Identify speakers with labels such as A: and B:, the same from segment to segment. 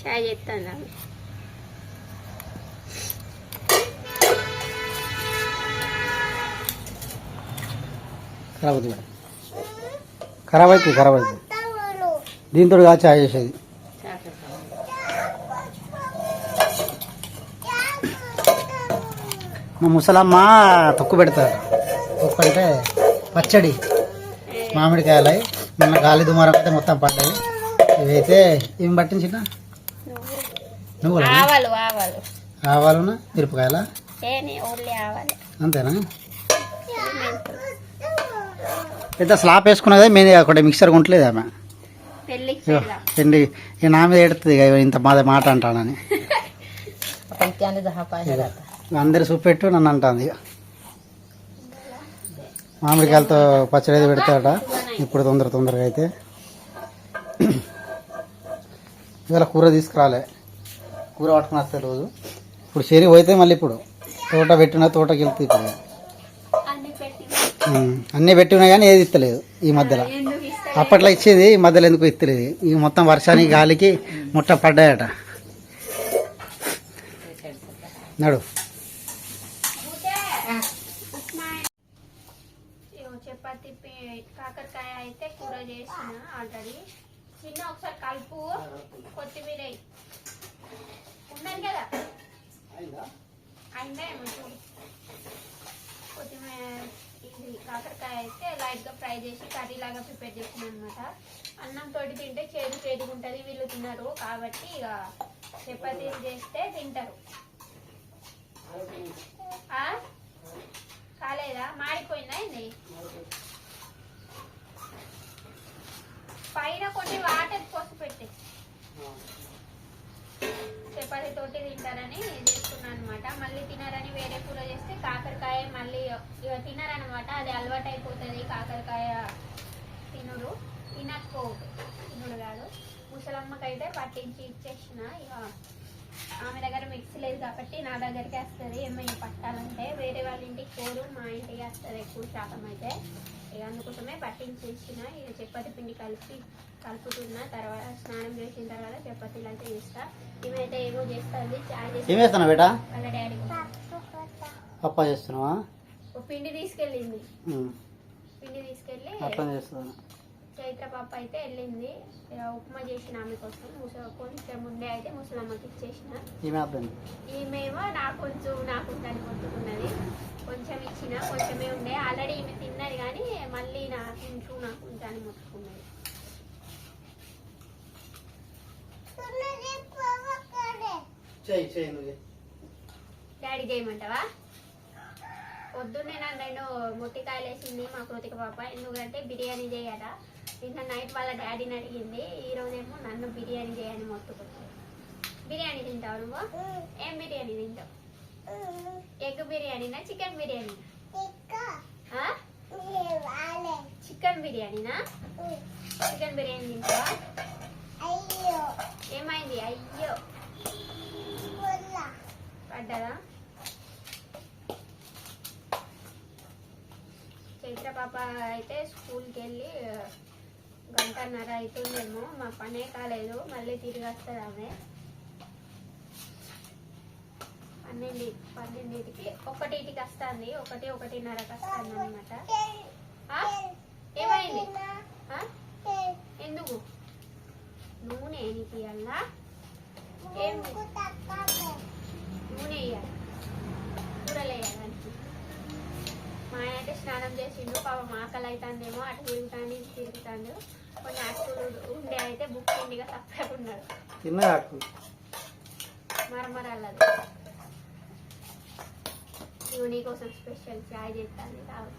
A: చాయ్ చేస్తాను.
B: ఖరాబ్ అవుతుంది మేడం. ఖరాబ్ అవుతుంది ఖరాబ్ అవుతుంది. దీంతో కాదు చాయ్ చేసేది. మా ముసలమ్మ తొక్కు పెడతారు. తొక్కు అంటే పచ్చడి మామిడికాయలు మొన్న గాలి దుమారం అయితే మొత్తం పడ్డాయి. ఇవైతే ఏం పట్టించిన నువ్వు
A: ఆవాలు
B: మిరపకాయల? అంతేనా? పెద్ద స్లాప్ వేసుకున్నదే మేము అక్కడ మిక్సర్ కొట్టలేదు ఆమె. ఇక నా మీద ఎడుతుంది ఇంత మాద మాట అంటానని. అందరు చూపెట్టు నన్ను అంటాను ఇక మామిడికాయలతో పచ్చడి అయితే పెడతాడట. ఇప్పుడు తొందర తొందరగా అయితే. ఇవాళ కూర తీసుకురాలే. కూర పట్టుకుని వస్తే రోజు. ఇప్పుడు చెరి పోతే మళ్ళీ ఇప్పుడు తోట పెట్టిన తోటకి వెళ్తే ఇప్పుడు
A: అన్ని పెట్టి
B: ఉమ్, అన్నీ పెట్టి ఉన్నాయి కానీ ఏది ఇస్తలేదు ఈ మధ్యలో. అప్పట్లో ఇచ్చేది ఈ మధ్యలో ఎందుకు ఇస్తలేదు? ఈ మొత్తం వర్షానికి గాలికి ముట్ట పడ్డాయట నడు
A: ఇగో చపాతి పి- కాకరకాయ అయితే కూర చేసిన ఆల్రెడీ చిన్న ఒకసారి కలుపు కొత్తిమీర వేయి. ఉన్నది కదా? అయిందా? కొత్తిమీర ఇది కాకరకాయ అయితే లైట్గా ఫ్రై చేసి కర్రీ లాగా ప్రిపేర్ చేసిన అనమాట అన్నం తోటి తింటే చేదు చేదుగా ఉంటుంది వీళ్ళు తినరు. కాబట్టి ఇక చపాతీలు చేస్తే తింటారు? కాలేదా? మాడిపోయిందా ఏంది పైన కొన్ని వాటర్ పోసి పెట్టి చపాతీ తోటి తింటారని చేసుకున్నాను అనమాట మళ్ళీ తినారని వేరే కూర చేస్తే కాకరకాయ మళ్ళీ ఇక తినారనమాట అది అలవాటు అయిపోతుంది కాకరకాయ తినుడు. తినకపోదు తినుడు కాదు. ముసలమ్మకైతే పట్టించి ఇచ్చేసిన. ఇక ఆమె దగ్గర మిక్సీ లేదు కాబట్టి నా దగ్గరికి వస్తుంది. ఏమైనా పట్టాలంటే వేరే వాళ్ళ ఇంటికి పోరు మా ఇంటికి వస్తుంది ఎక్కువ శాతం అయితే. ఇక అందుకోసమే పట్టించేసిన ఇక చపాతి పిండి కలిపి కలుపుతున్నా. తర్వాత స్నానం చేసిన తర్వాత చపాతీలు అయితే చేస్తా. ఈమెయితే ఏమో చేస్తుంది చాయ్
B: ఏం
A: చేస్తా
B: వేస్తున్నావు బేటా?
A: వాళ్ళ డాడీ
B: పప్పా చేస్తున్నావా?
A: పిండి తీసుకెళ్ళింది. పిండి తీసుకెళ్ళి
B: అట్లా చేస్తున్నాను.
A: చైత్ర పాప అయితే వెళ్ళింది. ఉప్మా చేసిన ఆమె కోసం. కొంచెం ముందే అయితే ముసలమ్మకి ఇచ్చేసిన. ఈమెమో నాకు కొంచెం నాకు కొట్టుకున్నది. కొంచెం ఇచ్చిన కొంచెమే ఉండే. ఆల్రెడీ ఈమె తిన్నది కానీ మళ్ళీ నా తింటూ నాకు దాన్ని ముట్టుకున్నది. డాడీ చేయమంటావా? పొద్దున్నే నాకు రెండు మొట్టికాయలు వేసింది మా కృతిక పాప. ఎందుకంటే బిర్యానీ చేయట. నిన్న నైట్ వాళ్ళ డాడీని అడిగింది ఈ రోజేమో నన్ను బిర్యానీ చేయని మొత్తుకుంది బిర్యానీ తింటావు నువ్వు? ఏం బిర్యానీ తింటావు? ఎగ్ బిర్యానీనా చికెన్ బిర్యానీనా? చికెన్ బిర్యానీనా? చికెన్ బిర్యానీ తింటావా? ఏమైంది? అయ్యో. పడ్డదా? చైత్ర పాప అయితే స్కూల్కి వెళ్ళి గంటన్నర అవుతుందేమో మా పనే కాలేదు మళ్ళీ తిరిగి వస్తుంది ఆమె పన్నెండు పన్నెండింటికి ఒకటింటికి వస్తుంది ఒకటి ఒకటిన్నరకు వస్తుంది అనమాట ఏమైంది? ఎందుకు? నూనె నీకు ఇవ్వాలా ఏం నూనె వేయాలి కూరలు వేయాలని మా ఆయన అయితే స్నానం చేసిండు పాపం ఆకలి అవుతుందేమో అటు తిరుగుతాను తిరుగుతాడు కొన్ని అటులు ఉండే అయితే బుక్ ఇండిగా తప్పకుండా ఉన్నాడు
B: తిన్న ఆకు.
A: మరమరాలది. ఇవి నీకోసం స్పెషల్ చాయ్ చేస్తాను కావాలి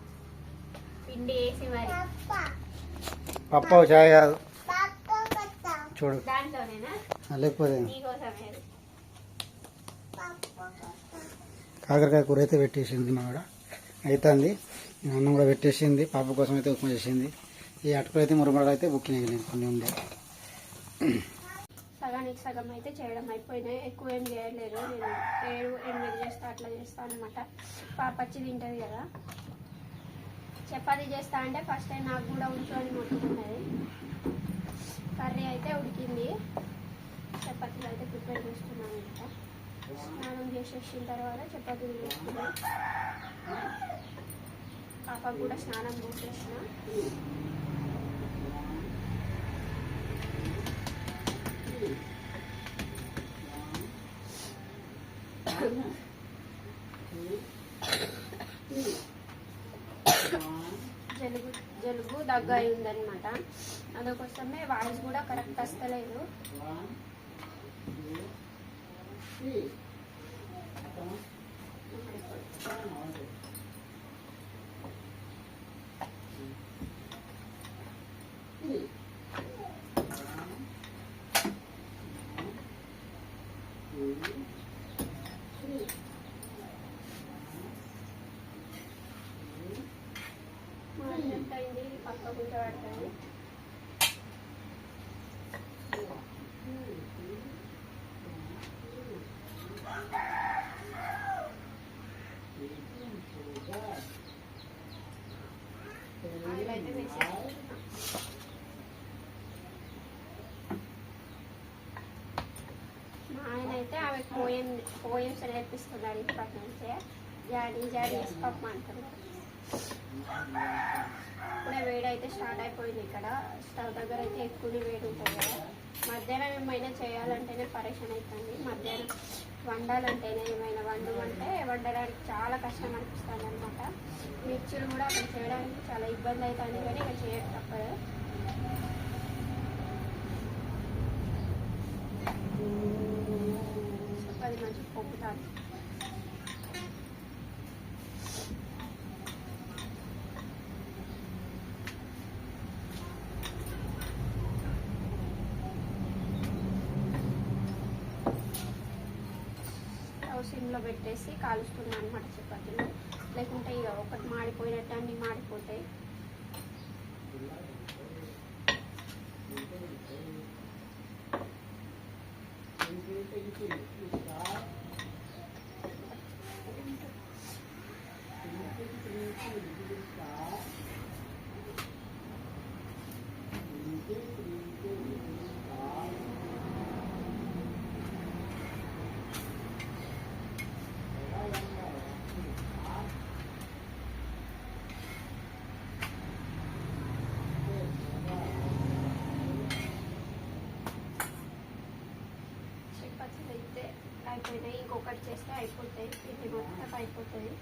A: పిండి వేసి మరి.
B: పప్పా చాయ్ కాదు. చూడు.
A: దాంట్లోనేనా?
B: లేకపోతే. కాకరకాయ కూర అయితే పెట్టేసింది మా ఆవిడ. అవుతుంది అన్నం కూడా పెట్టేసింది. పాప కోసం అయితే ఉప్మా చేసింది. ఈ అటుకులు అయితే మురుమడలు అయితే బుక్కినాయి నేను కొన్ని ఉండే.
A: సగానికి సగం అయితే చేయడం అయిపోయినాయి. ఎక్కువ ఏం చేయలేదు. నేను ఏడు ఎనిమిది చేస్తా అట్లా చేస్తా అనమాట పాప వచ్చి తింటుంది కదా. చపాతీ చేస్తా అంటే ఫస్ట్ టైం నాకు కూడా ఉంచు అని మొత్తుకున్నది. కర్రీ అయితే ఉడికింది. చపాతీలు అయితే ప్రిపేర్ చేస్తున్నాను ఇంకా స్నానం చేసేసిన తర్వాత చపాతీలు చేస్తున్నాను పాపకు కూడా స్నానం చేసేసిన. జలుబు అయిందనమాట ఉందన్నమాట. అందుకోసమే వాయిస్ కూడా కరెక్ట్ వస్తలేదు ఎంత అయింది పక్క కూర్చోబెడతాను ఆయిల్ అయితే వేసేసుకుంటున్నా. మా ఆయన అయితే ఆమె పోయం పోయమ్స్ నేర్పిస్తున్నారు ఇప్పటి నుంచే జాడీ జాడీ వేసి పప్పు అంటారు ఇప్పుడే వేడి అయితే స్టార్ట్ అయిపోయింది ఇక్కడ. స్టవ్ దగ్గర అయితే ఎక్కువ వేడి ఉంటుంది కదా. మధ్యాహ్నం ఏమైనా చేయాలంటేనే పరేషాన్ అవుతుంది. మధ్యాహ్నం వండాలంటేనే ఏమైనా వండు అంటే వండడానికి చాలా కష్టం అనిపిస్తుంది అనమాట మిర్చులు కూడా అక్కడ చేయడానికి చాలా ఇబ్బంది అవుతుంది కానీ ఇక చేయక తప్పదు సో అది మంచిగా సిమ్లో పెట్టేసి కాలుస్తున్నాను అనమాట చపాతీలు. లేకుంటే ఇక ఒకటి మాడిపోయినట్టు అన్ని మాడిపోతాయి చపాతీలు అయితే అయిపోయినాయి ఇంకొకటి చేస్తే అయిపోతాయి ఇది మొత్తం అయిపోతుంది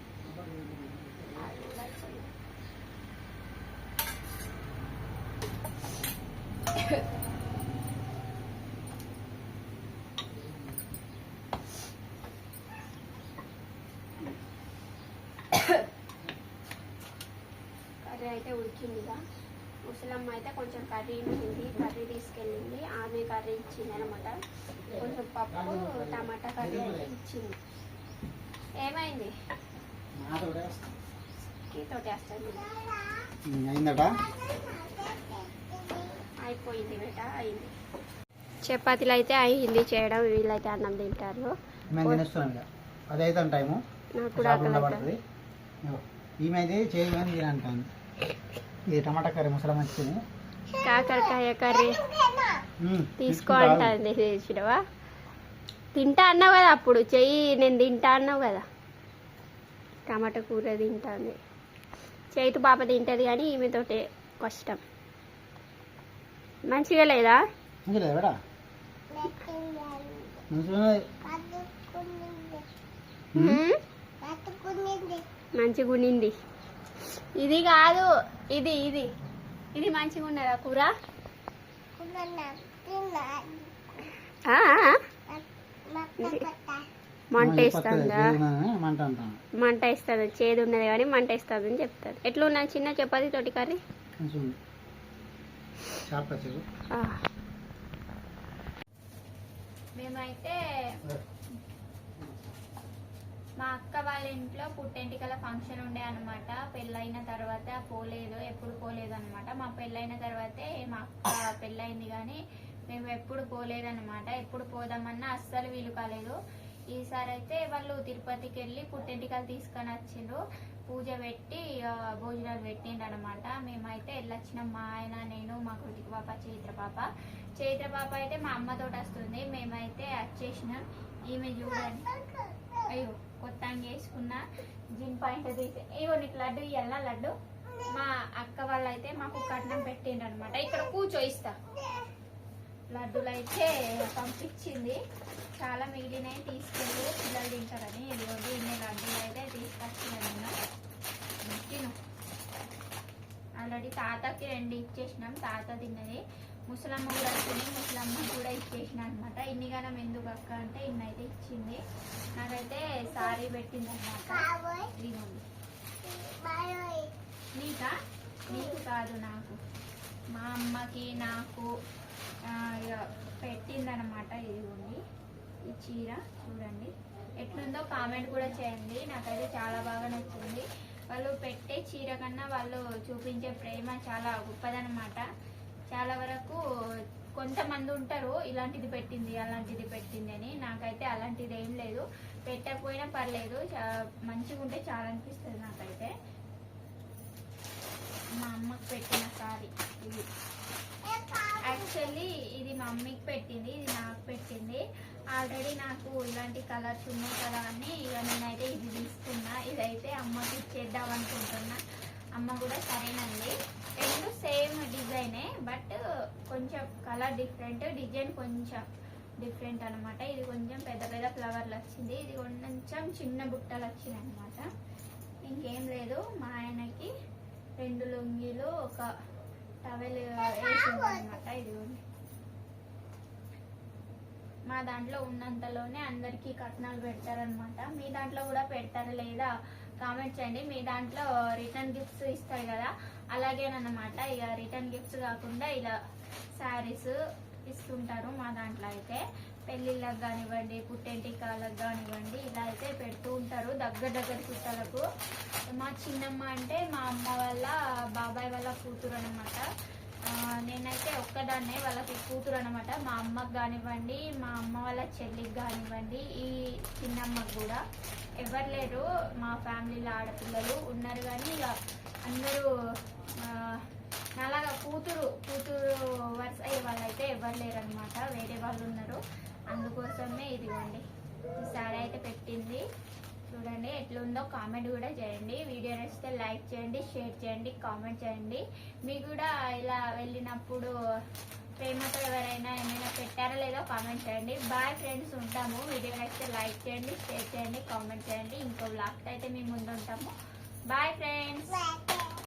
A: కర్రీ అయితే ఉడికిందిగా. ముసలమ్మ అయితే కొంచెం కర్రీ ఇచ్చింది కర్రీ తీసుకెళ్ళింది. ఆమె కర్రీ ఇచ్చింది అనమాట కొంచెం పప్పు టమాటా కర్రీ అయితే ఇచ్చింది. ఏమైంది?
B: అయిందట?
A: అయిపోయింది బేట అయింది. చపాతీలు అయితే అయింది చేయడం వీళ్ళైతే అన్నం తింటారు.
B: మేము తినేస్తున్నాం ఇక అది అయితే టైము.
A: నాకు కూడా
B: షాపులో
A: ఆకలి
B: పడుతుంది ఈమె అయితే చేయమని తిని అంటాను ఇది టమాటా కర్రీ ముసలం వచ్చింది
A: కాకరకాయ కర్రీ. తీసుకో అంటుంది తింటా అన్నావు కదా అప్పుడు. చెయ్యి నేను తింటా అన్నావు కదా. టమాటా కూర తింటాంది చేతు పాప తింటది కానీ ఈమెతోటే కష్టం. మంచిగా లేదా?
B: మంచిగా
A: హ్మ్? మంచిగా ఉండింది ఇది కాదు ఇది ఇది. ఇది మంచిగా ఉన్నదా కూర? మంట వేస్తుందా
B: మంట
A: వేస్తుంది చేదు ఉన్నది కానీ మంట వేస్తుంది అని చెప్తారు ఎట్లా ఉన్నది చిన్న చపాతీ తోటి కర్రీ. మేమైతే మా అక్క వాళ్ళ ఇంట్లో పుట్టెంటికల ఫంక్షన్ ఉండే అనమాట పెళ్ళైన తర్వాత పోలేదు ఎప్పుడు పోలేదు అనమాట మా పెళ్ళైన తర్వాతే మా అక్క పెళ్ళైంది కానీ మేము ఎప్పుడు పోలేదన్నమాట. ఎప్పుడు పోదామన్నా అస్సలు వీలు కాలేదు. ఈసారి అయితే వాళ్ళు తిరుపతికి వెళ్ళి పుట్టెంటికలు తీసుకొని వచ్చిండ్రు. పూజ పెట్టి భోజనాలు పెట్టిండు అనమాట మేమైతే వెళ్ళొచ్చినాం. మా ఆయన నేను మా కృతిక పాప చైత్ర పాప. చైత్ర పాప అయితే మా అమ్మతో వస్తుంది. మేమైతే వచ్చేసినాం. ఈమె చూడండి. అయ్యో కొత్త అంగి వేసుకున్న జిన్ పాయింట్ తీసి అయ్యో నీకు లడ్డు ఇవ్వాలా లడ్డు? మా అక్క వాళ్ళు అయితే మాకు కట్నం పెట్టిండ్రు అనమాట ఇక్కడ కూర్చోయిస్తా లడ్డూలు అయితే పంపించింది. చాలా మిగిలినవి తీసుకెళ్ళి పిల్లలు తింటారని. ఇదిగోండి ఇన్ని లడ్డూలు అయితే తీసుకొచ్చినాను. తిను. ఆల్రెడీ తాతకి రెండు ఇచ్చేసినాం. తాత తిన్నది. ముసలమ్మ కూడా తిని ముసలమ్మ కూడా ఇచ్చేసిన అనమాట ఇన్నిగానం ఎందుకు అక్క అంటే ఇన్ని అయితే ఇచ్చింది. నాకైతే సారీ పెట్టింది అనమాట నీకా? నీకు కాదు నాకు. మా అమ్మకి నాకు పెట్టిందనమాట ఇది పెట్టిందనమాట ఈ చీర చూడండి. ఎట్లుందో కామెంట్ కూడా చేయండి. నాకైతే చాలా బాగా నచ్చింది. వాళ్ళు పెట్టే చీర కన్నా వాళ్ళు చూపించే ప్రేమ చాలా గొప్పదనమాట చాలా వరకు కొంతమంది ఉంటారు ఇలాంటిది పెట్టింది అలాంటిది పెట్టింది అని. నాకైతే అలాంటిది ఏం లేదు. పెట్టకపోయినా పర్లేదు. చా- మంచిగా ఉంటే చాలా అనిపిస్తుంది నాకైతే. మా అమ్మకి పెట్టిన సారీ ఇది. యాక్చువల్లీ ఇది మా మమ్మీకి పెట్టింది ఇది నాకు పెట్టింది. ఆల్రెడీ నాకు ఇలాంటి కలర్స్ ఉన్నాయి కదా అని ఇక నేనైతే ఇది తీసుకున్నా. ఇదైతే అమ్మకి ఇచ్చేద్దాం అనుకుంటున్నా. అమ్మ కూడా సరేనండి. రెండు సేమ్ డిజైనే బట్ కొంచెం కలర్ డిఫరెంట్ డిజైన్ కొంచెం డిఫరెంట్ అనమాట ఇది కొంచెం పెద్ద పెద్ద ఫ్లవర్లు వచ్చింది. ఇది కొంచెం చిన్న బుట్టలు వచ్చినాయి అనమాట ఇంకేం లేదు. మా ఆయనకి రెండు లుంగీలు ఒక టవెల్ వేసింది ఇది ఇదిగోండి మా దాంట్లో ఉన్నంతలోనే అందరికీ కట్నాలు పెడతారనమాట మీ దాంట్లో కూడా పెడతారా లేదా కామెంట్ చేయండి. మీ దాంట్లో రిటర్న్ గిఫ్ట్స్ ఇస్తారు కదా అలాగేనమాట ఇక రిటర్న్ గిఫ్ట్స్ కాకుండా ఇలా శారీస్ ఇస్తుంటారు మా దాంట్లో అయితే. పెళ్ళిళ్ళకి కానివ్వండి పుట్టెంటికాలకు కానివ్వండి ఇలా అయితే పెడుతూ ఉంటారు దగ్గర దగ్గర చుట్టాలకు. మా చిన్నమ్మ అంటే మా అమ్మ వాళ్ళ బాబాయ్ వాళ్ళ కూతురు అనమాట నేనైతే ఒక్కదాన్నే వాళ్ళకి కూతురు అనమాట మా అమ్మకి కానివ్వండి మా అమ్మ వాళ్ళ చెల్లికి కానివ్వండి ఈ చిన్నమ్మకి కూడా. ఎవరు లేరు మా ఫ్యామిలీలో ఆడపిల్లలు ఉన్నారు కానీ ఇక అందరూ అలాగా కూతురు కూతురు వరుస అయ్యే వాళ్ళైతే ఎవరు లేరు అనమాట వేరే వాళ్ళు ఉన్నారు. అందుకోసమే ఇదిగోండి. ఈ సారీ అయితే పెట్టింది. చూడండి ఎట్లుందో కామెంట్ కూడా చేయండి. వీడియో నచ్చితే లైక్ చేయండి షేర్ చేయండి కామెంట్ చేయండి. మీకు కూడా ఇలా వెళ్ళినప్పుడు ప్రేమతో ఎవరైనా ఏమైనా పెట్టారా లేదో కామెంట్ చేయండి. బాయ్ ఫ్రెండ్స్ ఉంటాము. వీడియో నచ్చితే లైక్ చేయండి షేర్ చేయండి కామెంట్ చేయండి. ఇంకో బ్లాగ్ అయితే మేము ముందు ఉంటాము బాయ్ ఫ్రెండ్స్.